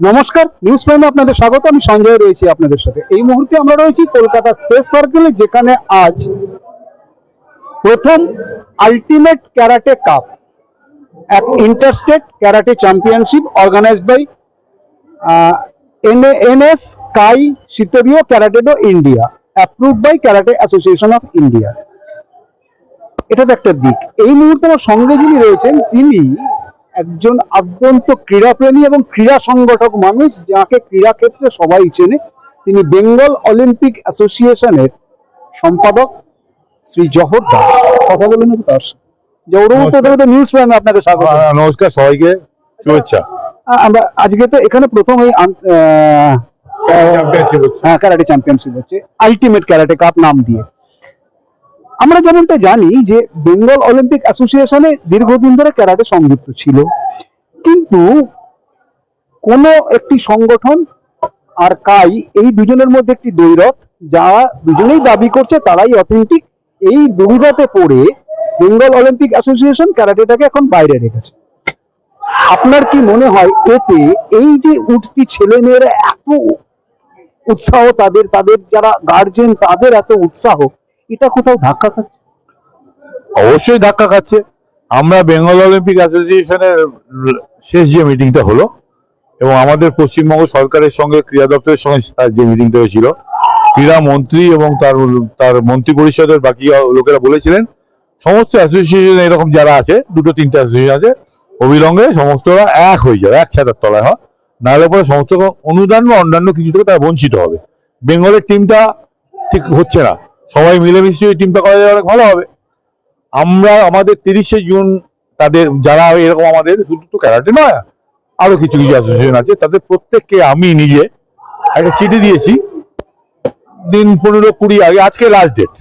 নমস্কার নিউজ প্রাইমে আপনাদের স্বাগত, আমি সঞ্জয় রয়েছি আপনাদের সাথে। এই মুহূর্তে আমরা রয়েছি কলকাতা স্পেস সার্কেলে, যেখানে আজ প্রথম আলটিমেট ক্যারাটে কাপ এক interstate karate championship organized by N S Kai Shitoryu Karatedo India approved by karate association of India এটা তো একটা দিক। এই মুহূর্তে আমার সঙ্গে যিনি রয়েছেন, তিনি একজন আদ্যন্ত ক্রীড়াপ্রেমী এবং ক্রীড়া সংগঠক মানুষ যাকে ক্রীড়া ক্ষেত্রে সবাই চেনে। তিনি বেঙ্গল অলিম্পিক অ্যাসোসিয়েশনের সম্পাদক শ্রী জহর দাস। কথা বলুন তার। জহরবাবু নিউজ প্রাইমে আপনাকে স্বাগত। নমস্কার সবাইকে। শুভেচ্ছা। আমরা আজকে তো এখানে প্রথম এই। হ্যাঁ ক্যারাটে চ্যাম্পিয়নশিপ হচ্ছে। আলটিমেট ক্যারাটে কাপ নাম দিয়ে। আমরা যেমনটা জানি যে বেঙ্গল অলিম্পিক অ্যাসোসিয়েশনে দীর্ঘদিন ধরে ক্যারাটে সংযুক্ত ছিল। কিন্তু কোনো একটি সংগঠন আর কাই এই দুজনের মধ্যে একটি দৈরথ যারা দুজনেই দাবি করছে তারাই অথেন্টিক এই দুবিধাতে পড়ে বেঙ্গল অলিম্পিক অ্যাসোসিয়েশন ক্যারাটেটাকে এখন বাইরে রেখেছে। আপনার কি মনে হয় এতে এই যে উঠতি ছেলে মেয়েরা এত উৎসাহ, তাদের তাদের যারা গার্জেন তাদের এত উৎসাহ এটা কোথাও ধাক্কা খাচ্ছে? অবশ্যই ধাক্কা খাচ্ছে। আমরা বেঙ্গল অলিম্পিক অ্যাসোসিয়েশনের শেষ যে মিটিংটা হলো, এবং আমাদের পশ্চিমবঙ্গ সরকারের সঙ্গে ক্রীড়া দপ্তরের সঙ্গে তার যে মিটিংটা হয়েছিল, ক্রীড়া মন্ত্রী এবং তার তার মন্ত্রী পরিষদের বাকি লোকেরা বলেছিলেন, সমস্ত অ্যাসোসিয়েশন এরকম যারা আছে, দুটো তিনটে অ্যাসোসিয়েশন আছে, অবিলম্বে সমস্তরা এক হয়ে যাবে, এক ছাতার তলায়, হয়? নাহলে পরে সমস্ত অনুদান বা অন্যান্য কিছু থেকে তারা বঞ্চিত হবে। বেঙ্গলের টিমটা ঠিক হচ্ছে না। সবাই মিলেমিশে যদি টিমটা করা যায়, অনেক ভালো হবে। আমরা আমাদের তিরিশে জুন তাদের, যারা এরকম আমাদের, শুধু তো ক্যারাটে নয়, আরও কিছু কিছু অ্যাসোসিয়েশন আছে, তাদের প্রত্যেককে আমি নিজে একটা চিঠি দিয়েছি। দিন পনেরো কুড়ি আগে, আজকে লাস্ট ডেট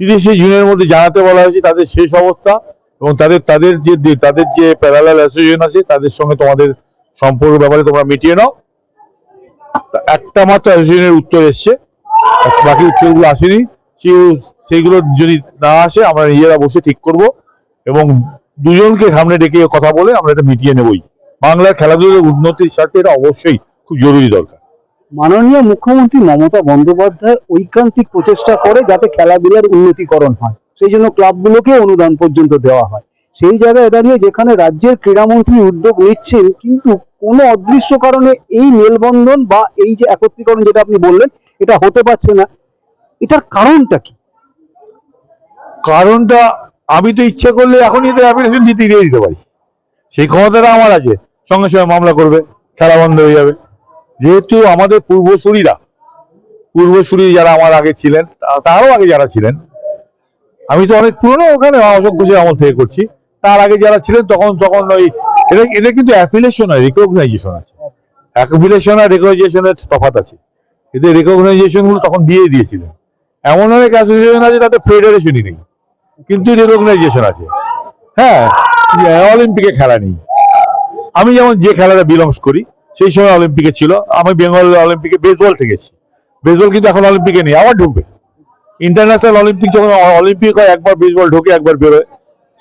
তিরিশে জুনের মধ্যে জানাতে বলা হয়েছে তাদের শেষ অবস্থা এবং তাদের তাদের যে তাদের যে প্যারালাল অ্যাসোসিয়েশন আছে, তাদের সঙ্গে তোমাদের সম্পর্ক ব্যাপারে তোমরা মিটিয়ে নাও। একটা মাত্র অ্যাসোসিয়েশনের উত্তর এসছে। বাকি উত্তরগুলো আসেনি। সে- সেইগুলো যদি না আসে, আমরা নিজেরা বসে ঠিক করব এবং দুজনকে সামনে ডেকে কথা বলে আমরা এটা মিটিয়ে নেবই। বাংলার খেলাধুলার উন্নতির স্বার্থে এটা অবশ্যই খুব জরুরি দরকার। মাননীয় মুখ্যমন্ত্রী মমতা বন্দ্যোপাধ্যায় ঐকান্তিক প্রচেষ্টা করে যাতে খেলাধুলার উন্নতিকরণ হয়। সেই জন্য ক্লাবগুলোকে অনুদান পর্যন্ত দেওয়া হয়। সেই জায়গায় দাঁড়িয়ে যেখানে রাজ্যের ক্রীড়ামন্ত্রী উদ্যোগ নিচ্ছেন, কিন্তু কোনো অদৃশ্য কারণে এই মেলবন্ধন বা এই যে একত্রীকরণ যেটা আপনি বললেন, এটা হতে পারছে না। এটার কারণটা কি? কারণটা আমি তো ইচ্ছে করলে এখনই তো অ্যাপ্লিকেশন দিতে দিয়ে দিতে পারি। সেই ক্ষমতাটা আমার আছে, সঙ্গে সঙ্গে মামলা করবে, খেলা বন্ধ হয়ে যাবে। যেহেতু আমাদের পূর্বসূরীরা, পূর্বসূরি যারা আমার আগে ছিলেন তারও আগে যারা ছিলেন, আমি তো অনেক পুরনো ওখানে ঘোষের আমল থেকে করছি। তার আগে যারা ছিলেন তখন তখন ওই, এটা এটা কিন্তু অ্যাফিলেশন হয় রিকগনাইজেশন আছে। অ্যাফিলেশন আর রেকগনাইজেশনের তফাৎ আছে। এতে রেকগনাইজেশনগুলো তখন দিয়ে দিয়েছিলেন। এমন অনেক অ্যাসোসিয়েশন আছে, তাতে ফেডারেশনই নেই। কিন্তু রেকগনাইজেশন আছে। হ্যাঁ অলিম্পিকে খেলা নেই। আমি যেমন যে খেলাটা বিলংস করি, সেই সময় অলিম্পিকে ছিল। আমি বেঙ্গল অলিম্পিকে বেসবল থেকেছি বেসবল কিন্তু এখন অলিম্পিকে নেই, আবার ঢুকবে। ইন্টারন্যাশনাল অলিম্পিক যখন অলিম্পিক হয়, একবার বেসবল ঢোকে, একবার বেরোয়।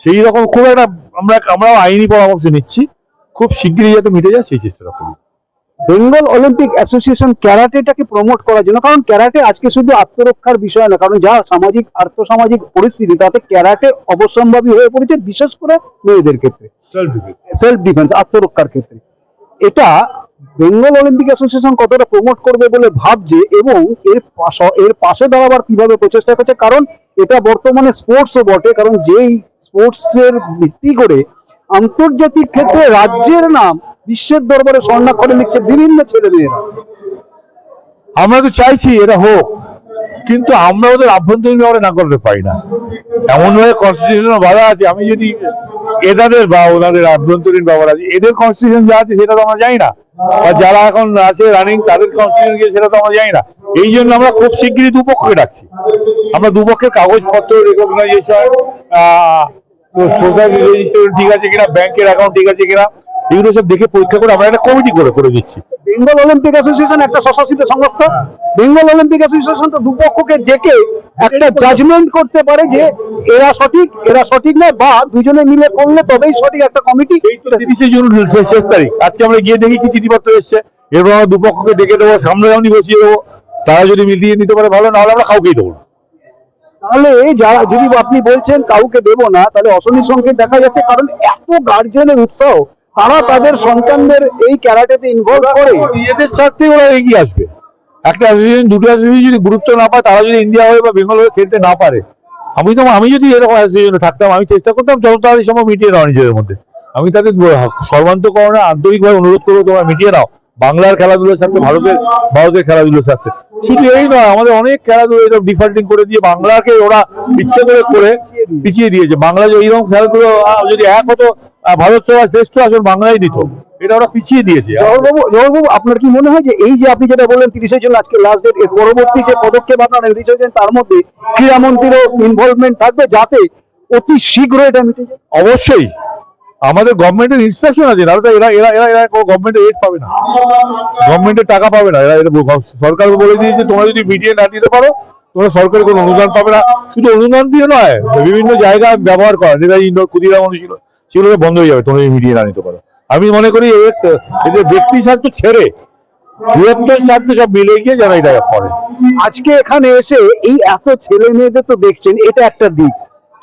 সেই রকম খুব একটা আমরা আমরাও আইনি পরামর্শ নিচ্ছি। খুব শিগগিরই যাতে মিটে যায় সেই চেষ্টা করি বেঙ্গল অলিম্পিক অ্যাসোসিয়েশন ক্যারাটেটাকে প্রমোট করার জন্য কারণ ক্যারাটে আজকে শুধু আত্মরক্ষার বিষয় না কারণ যা সামাজিক আর্থসামাজিক পরিস্থিতি তাতে ক্যারাটে অবশ্যম্ভাবী হয়ে পড়েছে বিশেষ করে মেয়েদের ক্ষেত্রে। সেলফ ডিফেন্স আত্মরক্ষার ক্ষেত্রে। এটা বেঙ্গল অলিম্পিক অ্যাসোসিয়েশন কতটা প্রমোট করবে বলে ভাবছে এবং এর এর পাশে দাঁড়াবার কীভাবে প্রচেষ্টা করছে? কারণ এটা বর্তমানে স্পোর্টসও বটে, কারণ যেই স্পোর্টস এর ভিত্তি করে আন্তর্জাতিক ক্ষেত্রে রাজ্যের নাম বিশ্বের দরবারে স্বর্ণাক্ষরে লিখছে বিভিন্ন ছেলে মেয়েরা আমরা তো চাইছি এটা হোক, কিন্তু আমরা ওদের আভ্যন্তরীণ ব্যাপারে না করতে পারি না। এমন ভাবে কনস্টিটিউশন বাধা আছে, আমি যদি এদের বা ওনাদের আভ্যন্তরীণ ব্যাপার আছে। এদের কনস্টিটিউশন যা আছে সেটা তো আমরা জানি না। আর যারা এখন আছে রানিং তাদের কনস্টিটিউশন সেটা তো আমরা জানি না। এই জন্য আমরা খুব শিগগিরই দুপক্ষকে ডাকছি। আমরা দুপক্ষের কাগজপত্র রেকগনাইজেশন সোশ্যাল রেজিস্ট্রেশন ঠিক আছে কিনা ব্যাংকের অ্যাকাউন্ট ঠিক আছে কিনা এগুলো সব দেখে পরীক্ষা করে আমরা একটা কমিটি করে করে দিচ্ছি। বেঙ্গল অলিম্পিক অ্যাসোসিয়েশন একটা স্বশাসিত সংস্থা। বেঙ্গল অলিম্পিক অ্যাসোসিয়েশন তো দুপক্ষকে ডেকে একটা জাজমেন্ট করতে পারে যে এরা সঠিক এরা সঠিক নয় বা দুজনে মিলে করলে তবেই সঠিক একটা কমিটি তিরিশে জুন শেষ তারিখ। আজকে আমরা গিয়ে দেখি কি চিঠিপত্র এসছে। এরপর আমরা দুপক্ষকে ডেকে দেবো সামনে সামনি বসিয়ে দেবো। তারা যদি মিলিয়ে নিতে পারে ভালো নাহলে আমরা কাউকেই দেবো না। তাহলে যারা যদি আপনি বলছেন কাউকে দেবো না তাহলে অশনি সংকেত দেখা যাচ্ছে কারণ এত গার্জেনের উৎসাহ। তারা তাদের সন্তানদের এই ক্যারাটেতে ইনভলভ করে। নিজেদের স্বার্থে ওরা এগিয়ে আসবে। একটা অ্যাসোসিয়েশন দুটো অ্যাসোসিয়েশন যদি গুরুত্ব না পায় তারা যদি ইন্ডিয়া হয়ে বা বেঙ্গল হয়ে খেলতে না পারে। আমি তো আমি যদি এরকম অ্যাসোসিয়েশনে থাকতাম। আমি চেষ্টা করতাম যত তাড়াতাড়ি সম্ভব মিটিয়ে নেওয়া নিজেদের মধ্যে। আমি তাদের সর্বান্তকরণে আন্তরিকভাবে অনুরোধ করব তোমরা মিটিয়ে নাও। বাংলার খেলাধুলোর সাথে ভারতের ভারতের খেলাধুলোর সাথে। শুধু এই নয় আমাদের অনেক খেলাধুলো এরকম ডিফল্টিং করে দিয়ে বাংলাকে ওরা ইচ্ছে করে করে পিছিয়ে দিয়েছে। বাংলা যে এইরকম খেলাধুলো যদি এক হতো ভারত সবার শ্রেষ্ঠ আসলে বাংলাই দিত। এটা ওরা পিছিয়ে দিয়েছে। জওহরবাবু আপনার কি মনে হয় যে এই যে আপনি যেটা বললেন তিরিশে জুন আজকে লাস্ট ডেট এর পরবর্তী যে পদক্ষেপ আপনারা নির্দেশ তার মধ্যে ক্রীড়ামন্ত্রীরও ইনভলভমেন্ট থাকবে যাতে অতি শীঘ্র এটা মিটে অবশ্যই। আমাদের গভর্নমেন্টের ইনস্ট্রাকশন আছে নাহলে তো এরা এরা এরা এরা গভর্নমেন্টের এড পাবে না। গভর্নমেন্টের টাকা পাবে না। এরা এরা সরকার বলে দিয়েছে তোমরা যদি মিটিয়ে না দিতে পারো তোমরা সরকারের কোনো অনুদান পাবে না। শুধু অনুদান দিয়ে নয় বিভিন্ন জায়গায় ব্যবহার করা যেটা ইন্ডোর ক্ষুদিরাম ছিল। সেগুলো বন্ধ হয়ে যাবে তোমরা মিটিয়ে না নিতে পারো। আমি মনে করি ব্যক্তি স্বার্থ ছেড়ে বৃহত্তর স্বার্থ সব মিলে গিয়ে যারা এটা করে আজকে এখানে এসে এই এত ছেলে মেয়েদের তো দেখছেন এটা একটা দিক।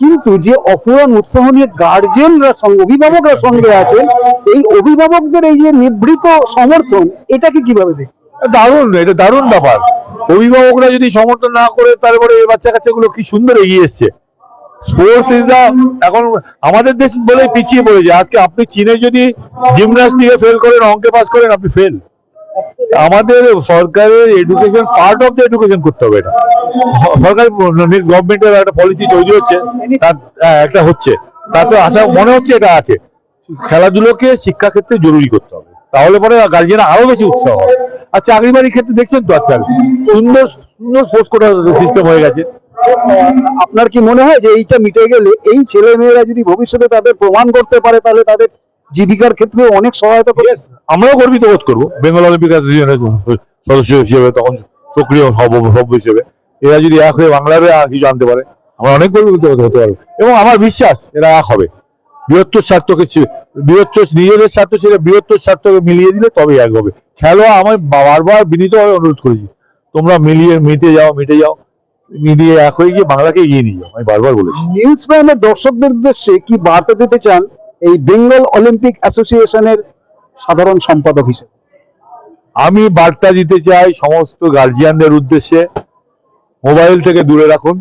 কিন্তু যে অপূরণ উৎসাহ নিয়ে গার্জেনরা সঙ্গে অভিভাবকরা সঙ্গে আছেন এই অভিভাবকদের এই যে নিভৃত সমর্থন এটাকে কীভাবে দেখ দারুণ এটা দারুণ ব্যাপার। অভিভাবকরা যদি সমর্থন না করে তারপরে এই বাচ্চা কাচ্চাগুলো কি সুন্দর এগিয়ে এসছে। স্পোর্টস ইজ এখন আমাদের দেশ বলে পিছিয়ে পড়েছে আজকে আপনি চীনে যদি জিমনাস্টিকে ফেল করেন অঙ্কে পাস করেন আপনি ফেল আমাদের সরকারের education part of the education করতে হবে এটা। সরকার নেক্সট গভর্নমেন্টের একটা পলিসি তৈরি হচ্ছে। তার হ্যাঁ, একটা হচ্ছে। তাতে আশা মনে হচ্ছে এটা আছে। খেলাধুলোকে শিক্ষাক্ষেত্রে জরুরি করতে হবে। তাহলে পরে গার্জিয়ানরা আরও বেশি উৎসাহ হবে। আর চাকরি বাড়ির ক্ষেত্রে দেখছেন তো আজকাল সুন্দর সুন্দর স্পোর্টস কোটা সিস্টেম হয়ে গেছে। আপনার কি মনে হয় যে এইটা মিটে গেলে এই ছেলে মেয়েরা যদি ভবিষ্যতে তাদের প্রমাণ করতে পারে, তাহলে তাদের জীবিকার ক্ষেত্রে অনেক সহায়তা করে আমরাও গর্বিত বোধ করব। বেঙ্গল সদস্য হিসেবে তখন সক্রিয় হব, সভ্য হিসেবে। এরা যদি এক হয়ে বাংলার কিছু আনতে পারে, আমরা অনেক গর্বিত হতে পারব। এবং আমার বিশ্বাস, এরা এক হবে। বৃহত্তর স্বার্থকে বৃহত্তর নিজেদের স্বার্থ ছেড়ে বৃহত্তর স্বার্থকে মিলিয়ে দিলে তবেই এক হবে। খেলোয়া আমি বারবার বিনীতভাবে অনুরোধ করেছি, তোমরা মিলিয়ে মিটে যাও মিটে যাও। মিলিয়ে এক হয়ে গিয়ে বাংলাকে এগিয়ে নিয়ে যাও আমি বারবার বলেছি। নিউজ প্রাইমের দর্শকদের উদ্দেশ্যে কি বার্তা দিতে চান এই বেঙ্গল অলিম্পিক অ্যাসোসিয়েশনের সাধারণ সম্পাদক হিসেবে? আমি বার্তা দিতে চাই সমস্ত গার্জিয়ানদের উদ্দেশ্যে মোবাইল থেকে দূরে রাখুন।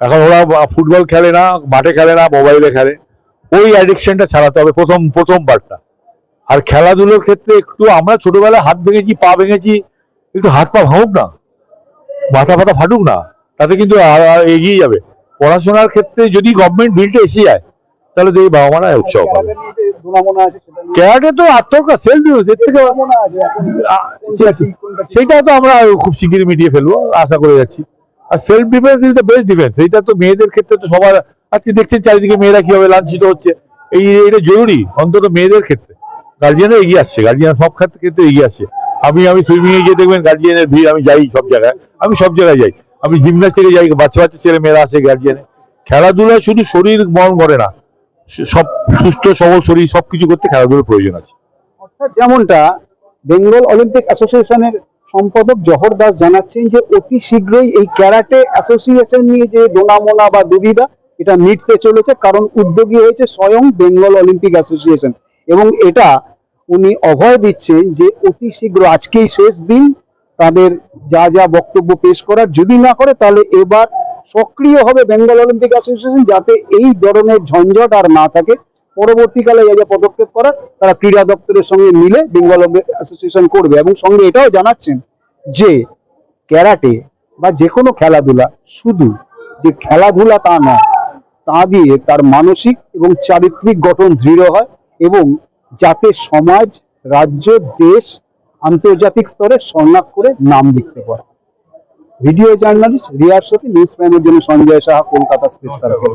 এখন ওরা ফুটবল খেলে না মাঠে খেলে না মোবাইলে খেলে। ওই অ্যাডিকশনটা ছাড়াতে হবে প্রথম প্রথম বার্তা। আর খেলাধুলোর ক্ষেত্রে একটু আমরা ছোটবেলায় হাত ভেঙেছি পা ভেঙেছি একটু হাত পা ভাঙুক না মাথা ফাতা ফাটুক না। তাতে কিন্তু এগিয়ে যাবে। পড়াশোনার ক্ষেত্রে যদি গভর্নমেন্ট বিলটা এসে যায় তাহলে দেখি বাবা মারা উৎসাহ পাবে ক্যারাটে তো আত্মরক্ষা সেলফ ডিফেন্স এর থেকে সেটা তো আমরা খুব শিগগিরই মিটিয়ে ফেলব আশা করে যাচ্ছি। আর self defence is the best defence এইটা তো মেয়েদের ক্ষেত্রে তো সবার আজকে দেখছেন চারিদিকে মেয়েরা কীভাবে লাঞ্ছিত হচ্ছে। এই এটা জরুরি অন্তত মেয়েদের ক্ষেত্রে। গার্জিয়ানরা এগিয়ে আসছে গার্জিয়ান সব ক্ষেত্রে ক্ষেত্রে এগিয়ে আসছে। আমি আমি সুইমিং এ গিয়ে দেখবেন গার্জিয়ানের ভিড় আমি যাই সব জায়গায়। আমি সব জায়গায় যাই। আমি জিমনাস্টিকে যাই বাচ্চা বাচ্চা ছেলে মেয়েরা আসে গার্জিয়ানে খেলাধুলা শুধু শরীর মন করে না সব সুস্থ, সবল শরীর, সবকিছু করতে খেলাধুলার প্রয়োজন আছে। অর্থাৎ যেমনটা বেঙ্গল অলিম্পিক অ্যাসোসিয়েশনের সম্পাদক জহর দাস জানাচ্ছেন যে, অতি শীঘ্রই এই ক্যারাটে অ্যাসোসিয়েশন নিয়ে যে ডোনামোনা বা দুবিধা, এটা মিটতে চলেছে, কারণ উদ্যোগী হয়েছে স্বয়ং বেঙ্গল অলিম্পিক অ্যাসোসিয়েশন। এবং এটা উনি অভয় দিচ্ছেন যে, অতি শীঘ্র আজকেই শেষ দিন তাদের যা যা বক্তব্য পেশ করার, যদি না করে তাহলে এবার সক্রিয় হবে বেঙ্গল অলিম্পিক অ্যাসোসিয়েশন যাতে এই ধরনের ঝঞ্ঝট আর না থাকে। পরবর্তীকালে যা যা পদক্ষেপ করার, তারা ক্রীড়া দপ্তরের সঙ্গে মিলে বেঙ্গল অ্যাসোসিয়েশন করবে এবং সঙ্গে এটাও জানাচ্ছেন যে ক্যারাটে বা যে কোনো খেলাধুলা শুধু যে খেলাধুলা তা নয় তা দিয়ে তার মানসিক এবং চারিত্রিক গঠন দৃঢ় হয় এবং যাতে সমাজ, রাজ্য, দেশ আন্তর্জাতিক স্তরে স্বর্ণাক্ষরে নাম লিখতে পারে। ভিডিও জার্নালিস্ট রিয়ার সাথে নিউজ প্রাইমের জন্য সঞ্জয় সাহা কলকাতা স্পেস সার্কেল